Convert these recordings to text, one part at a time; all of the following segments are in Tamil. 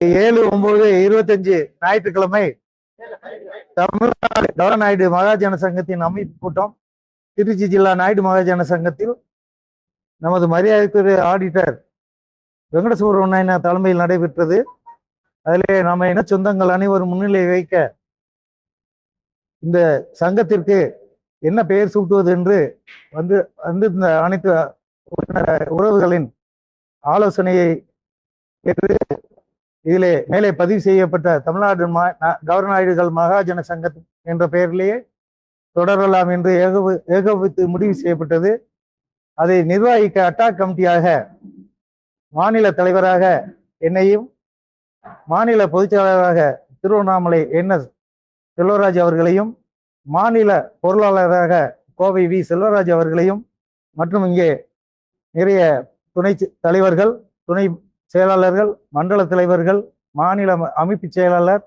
ஏழு ஒன்பது இருபத்தஞ்சு ஞாயிற்றுக்கிழமை தமிழ்நாடு கவர்நாயுடு மகாஜன சங்கத்தின் அமைப்பு கூட்டம். திருச்சி ஜில்லா நாயுடு மகாஜன சங்கத்தில் நமது மரியாதைக்குரிய ஆடிட்டர் வெங்கடசுப்ரமணியன தலைமையில் நடைபெற்றது. அதிலே நம்ம இன சொந்தங்கள் அனைவரும் முன்னிலை வைக்க இந்த சங்கத்திற்கு என்ன பெயர் சூட்டுவது என்று வந்து வந்து இந்த அனைத்து உறவுகளின் ஆலோசனையை ஏற்று இதிலே மேலே பதிவு செய்யப்பட்ட தமிழ்நாடு மா- மகாஜன சங்கம் என்ற பெயரிலேயே தொடரலாம் என்று ஏகவு ஏகோபித்து முடிவு செய்யப்பட்டது. அதை நிர்வகிக்க அட்டாக் கமிட்டியாக மாநில தலைவராக என்னையும் மாநில பொதுச்செயலாளராக திருவண்ணாமலை என் எஸ் செல்வராஜ் அவர்களையும் மாநில பொருளாளராக கோவை வி செல்வராஜ் அவர்களையும் மற்றும் இங்கே நிறைய துணை தலைவர்கள் துணை செயலாளர்கள் மண்டல தலைவர்கள் மாநில அமைப்பு செயலாளர்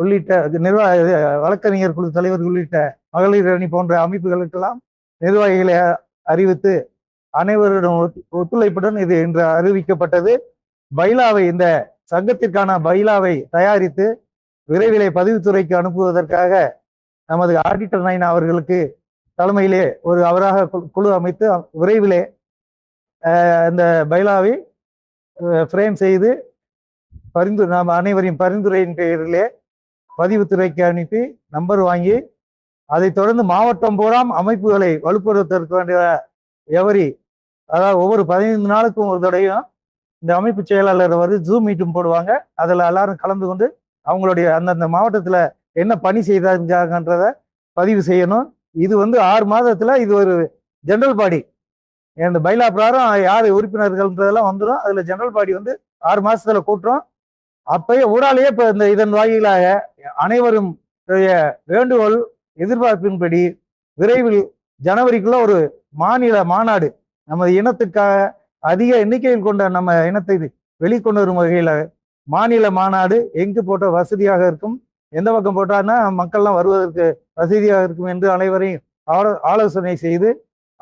உள்ளிட்ட நிர்வாக இது, வழக்கறிஞர் குழு தலைவர்கள் உள்ளிட்ட மகளிர் அணி போன்ற அமைப்புகளுக்கெல்லாம் நிர்வாகிகளை அறிவித்து அனைவரிடம் ஒத்து- ஒத்துழைப்புடன் இது இன்று அறிவிக்கப்பட்டது. பைலாவை இந்த சங்கத்திற்கான பைலாவை தயாரித்து விரைவிலே பதிவுத்துறைக்கு அனுப்புவதற்காக நமது ஆடிட்டர் நைன் அவர்களுக்கு தலைமையிலே ஒரு அவராக குழு அமைத்து விரைவிலே இந்த பைலாவை ஃப்ரேம் செய்து பரிந்து நாம் அனைவரின் பரிந்துரையின் பெயரிலே பதிவுத்துறைக்கு அனுப்பி நம்பர் வாங்கி அதைத் தொடர்ந்து மாவட்டம் பூராம் அமைப்புகளை வலுப்படுத்துவதற்கு வேண்டிய எவரி அதாவது ஒவ்வொரு பதினைந்து நாளுக்கும் ஒரு தடையும் இந்த அமைப்பு செயலாளர் வந்து ஜூம் மீட்டும் போடுவாங்க. அதில் எல்லாரும் கலந்து கொண்டு அவங்களுடைய அந்தந்த மாவட்டத்தில் என்ன பணி செய்தாங்கன்றத பதிவு செய்யணும். இது வந்து ஆறு மாதத்தில் இது ஒரு ஜென்ரல் பாடி இந்த பைலா பிரகாரம் யார் உறுப்பினர்கள்ன்றதெல்லாம் வந்துடும் அதில் ஜெனரல் பாடி வந்து ஆறு மாதத்தில் கூட்டுறோம். அப்பயே ஊடாலேயே இப்போ இந்த இதன் வாயிலாக அனைவரும் வேண்டுகோள் எதிர்பார்ப்பின்படி விரைவில் ஜனவரிக்குள்ள ஒரு மாநில மாநாடு நமது இனத்துக்காக அதிக எண்ணிக்கையில் கொண்ட நம்ம இனத்தை வெளிக்கொண்டு வரும் வகையில் மாநில மாநாடு எங்கு போட்ட வசதியாக இருக்கும் எந்த பக்கம் போட்டான்னா மக்கள்லாம் வருவதற்கு வசதியாக இருக்கும் என்று அனைவரையும் ஆலோ- ஆலோசனை செய்து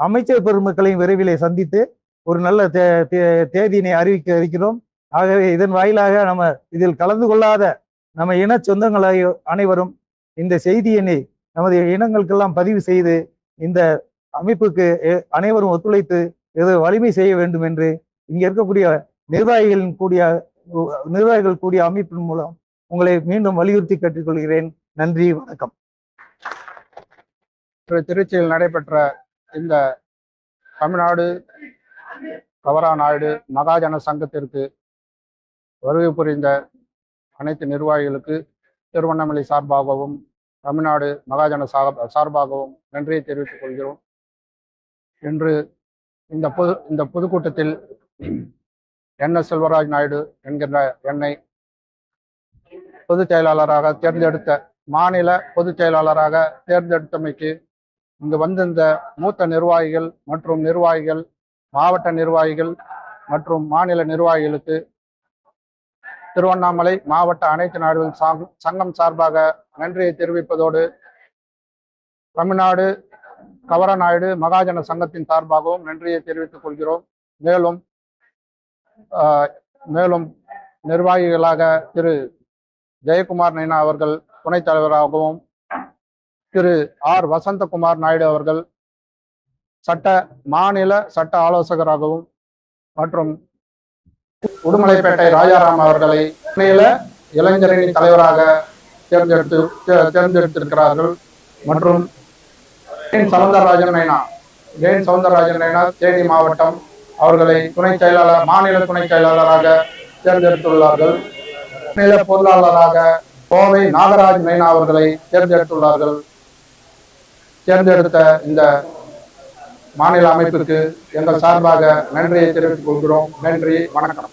அமைச்சர் பெருமக்களையும் விரைவிலே சந்தித்து ஒரு நல்ல தே தே- தேதியினை அறிவிக்க இருக்கிறோம். ஆகவே இதன் வாயிலாக நம்ம இதில் கலந்து கொள்ளாத நம்ம இன சொந்தங்களை அனைவரும் இந்த செய்தியினை நமது இனங்களுக்கெல்லாம் பதிவு செய்து இந்த அமைப்புக்கு அனைவரும் ஒத்துழைத்து இது வலிமை செய்ய வேண்டும் என்று இங்கே இருக்கக்கூடிய நிர்வாகிகளின் கூடிய நிர்வாகிகள் கூடிய அமைப்பின் மூலம் உங்களை மீண்டும் வலியுறுத்தி கேட்டுக்கொள்கிறேன். நன்றி வணக்கம். திருச்சியில் நடைபெற்ற இந்த தமிழ்நாடு கவரா நாயுடு மகாஜன சங்கத்திற்கு வருகை புரிந்த அனைத்து நிர்வாகிகளுக்கு திருவண்ணாமலை சார்பாகவும் தமிழ்நாடு மகாஜன சார்ப- சார்பாகவும் நன்றியை தெரிவித்துக் கொள்கிறோம். இன்று இந்த பொது இந்த பொதுக்கூட்டத்தில் என் எஸ் செல்வராஜ் நாயுடு என்கின்ற என்னை பொதுச் செயலாளராக தேர்ந்தெடுத்த மாநில பொதுச் செயலாளராக தேர்ந்தெடுத்தமைக்கு இங்கு வந்திருந்த மூத்த நிர்வாகிகள் மற்றும் நிர்வாகிகள் மாவட்ட நிர்வாகிகள் மற்றும் மாநில நிர்வாகிகளுக்கு திருவண்ணாமலை மாவட்ட அனைத்து நாடுகள் சங்கம் சார்பாக நன்றியை தெரிவிப்பதோடு தமிழ்நாடு கவரநாயுடு மகாஜன சங்கத்தின் சார்பாகவும் நன்றியை தெரிவித்துக் கொள்கிறோம். மேலும் மேலும் நிர்வாகிகளாக திரு. ஜெயக்குமார் நைனா அவர்கள் துணைத் தலைவராகவும் திரு ஆர். வசந்தகுமார் நாயுடு அவர்கள் சட்ட மாநில சட்ட ஆலோசகராகவும் மற்றும் உடுமலைப்பேட்டை ராஜாராம் அவர்களை மாநில இளைஞரணி தலைவராக தேர்ந்தெடுத்து தே- தேர்ந்தெடுத்திருக்கிறார்கள். மற்றும் சவுந்தரராஜன் நைனா ஜெயின் சவுந்தரராஜன் நைனா தேனி மாவட்டம் அவர்களை துணை செயலாளர் மாநில துணை செயலாளராக தேர்ந்தெடுத்துள்ளார்கள். மாநில பொருளாளராக கோவை நாகராஜ் நைனா அவர்களை தேர்ந்தெடுத்துள்ளார்கள். தேர்ந்தெடுத்த இந்த மாநில அமைப்பிற்கு எங்கள் சார்பாக நன்றியை தெரிவித்துக் கொள்கிறோம். நன்றி வணக்கம்.